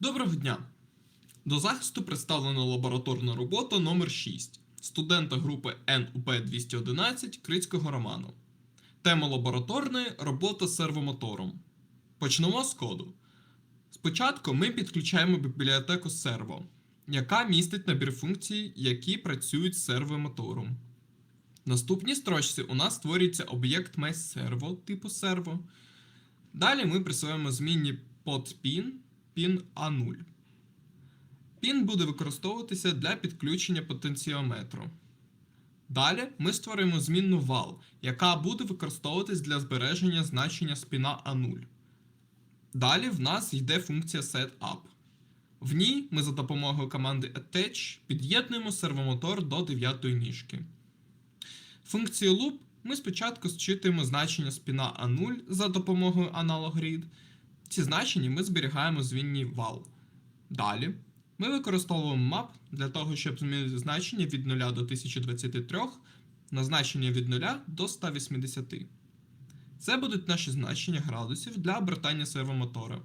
Доброго дня! До захисту представлена лабораторна робота номер 6 студента групи НУП 211 Крицького Роману. Тема лабораторної робота з сервомотором. Почнемо з коду. Спочатку ми підключаємо бібліотеку серво, яка містить набір функцій, які працюють з сервомотором. Наступній строчці у нас створюється об'єкт MyServo типу серво. Далі ми присвоїмо змінні podpin pin A0. Пін буде використовуватися для підключення потенціометру. Далі ми створюємо змінну val, яка буде використовуватись для збереження значення спіна A0. Далі в нас йде функція setup. В ній ми за допомогою команди attach під'єднуємо сервомотор до дев'ятої ніжки. Функцію loop ми спочатку зчитуємо значення спіна A0 за допомогою analog read. Ці значення ми зберігаємо з вінні val. Далі ми використовуємо map для того, щоб змінити значення від 0 до 1023 на значення від 0 до 180. Це будуть наші значення градусів для обертання сервомотора.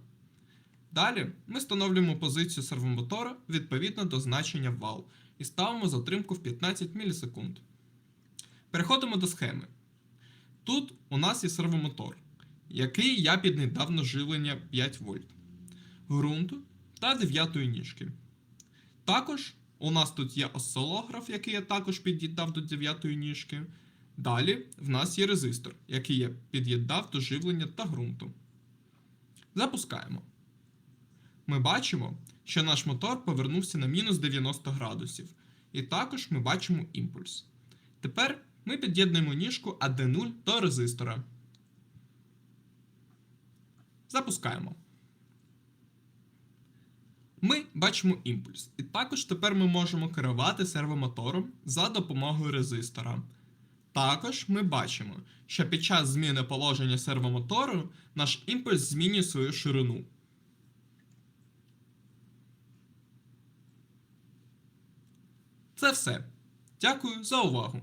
Далі ми встановлюємо позицію сервомотора відповідно до значення val і ставимо затримку в 15 мілісекунд. Переходимо до схеми. Тут у нас є сервомотор, який я піднедав на живлення 5 вольт, ґрунту та 9 ніжки. Також у нас тут є осцилограф, який я також під'єднав до 9 ніжки. Далі в нас є резистор, який я під'єднав до живлення та ґрунту. Запускаємо. Ми бачимо, що наш мотор повернувся на мінус 90 градусів. І також ми бачимо імпульс. Тепер ми під'єднуємо ніжку AD0 до резистора. Запускаємо. Ми бачимо імпульс. І також тепер ми можемо керувати сервомотором за допомогою резистора. Також ми бачимо, що під час зміни положення сервомотору наш імпульс змінює свою ширину. Це все. Дякую за увагу.